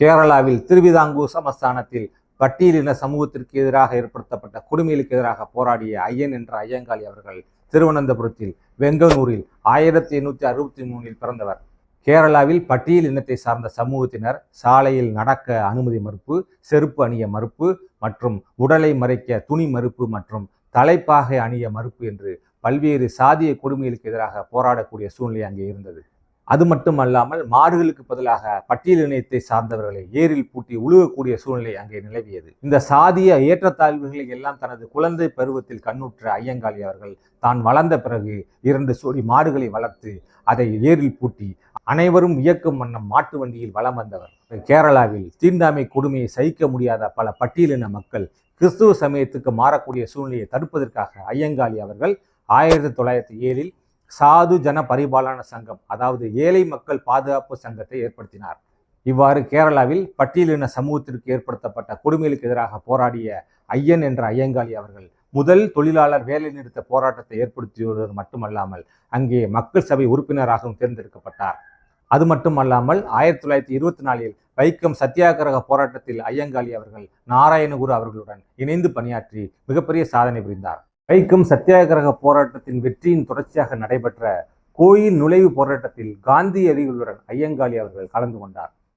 கேரளாவில் திருவிதாங்கூர் சமஸ்தானத்தில் பட்டியலின சமூகத்திற்கு எதிராக ஏற்படுத்தப்பட்ட கொடுமைகளுக்கு எதிராக போராடிய ஐயன் என்ற ஐயங்காளி அவர்கள் திருவனந்தபுரத்தில் வெங்கனூரில் ஆயிரத்தி எண்ணூற்றி அறுபத்தி மூணில் பிறந்தவர். கேரளாவில் பட்டியல் இனத்தை சார்ந்த சமூகத்தினர் சாலையில் நடக்க அனுமதி மறுப்பு செருப்பு அணிய மறுப்பு மற்றும் உடலை மறைக்க துணி மறுப்பு மற்றும் தலைப்பாகை அணிய மறுப்பு என்று பல்வேறு சாதிய கொடுமைகளுக்கு எதிராக போராடக்கூடிய சூழ்நிலை அங்கே இருந்தது. அது மட்டுமல்லாமல் மாடுகளுக்கு பதிலாக பட்டியல் இணையத்தை சார்ந்தவர்களை ஏரில் பூட்டி உழுகக்கூடிய சூழ்நிலை அங்கே நிலவியது. இந்த சாதிய ஏற்றத்தாழ்வுகளை எல்லாம் தனது குழந்தை பருவத்தில் கண்ணுற்ற ஐயங்காளி அவர்கள் தான் வளர்ந்த பிறகு இரண்டு சோடி மாடுகளை வளர்த்து அதை ஏரில் பூட்டி அனைவரும் இயக்கும் வண்ணம் மாட்டு வண்டியில் வலம் வந்தவர். கேரளாவில் தீண்டாமை கொடுமையை சகிக்க முடியாத பல பட்டியலின மக்கள் கிறிஸ்துவ சமயத்துக்கு மாறக்கூடிய சூழ்நிலையை தடுப்பதற்காக ஐயங்காளி அவர்கள் ஆயிரத்தி தொள்ளாயிரத்தி ஏழில் சாது ஜன பரிபாலன சங்கம் அதாவது ஏழை மக்கள் பாதுகாப்பு சங்கத்தை ஏற்படுத்தினார். இவ்வாறு கேரளாவில் பட்டியலின சமூகத்திற்கு ஏற்படுத்தப்பட்ட கொடுமைகளுக்கு எதிராக போராடிய ஐயன் என்ற ஐயங்காளி அவர்கள் முதல் தொழிலாளர் வேலைநிறுத்த போராட்டத்தை ஏற்படுத்தியது மட்டுமல்லாமல் அங்கே மக்கள் சபை உறுப்பினராகவும் தேர்ந்தெடுக்கப்பட்டார். அது மட்டுமல்லாமல் ஆயிரத்தி தொள்ளாயிரத்தி இருபத்தி நாலில் வைக்கம் சத்தியாகிரக போராட்டத்தில் ஐயங்காளி அவர்கள் நாராயணகுரு அவர்களுடன் இணைந்து பணியாற்றி மிகப்பெரிய சாதனை புரிந்தார். வைக்கம் சத்தியாகிரக போராட்டத்தின் வெற்றியின் தொடர்ச்சியாக நடைபெற்ற கோயில் நுழைவு போராட்டத்தில் காந்தியடிகளுடன் ஐயங்காளி அவர்கள் கலந்து கொண்டார்.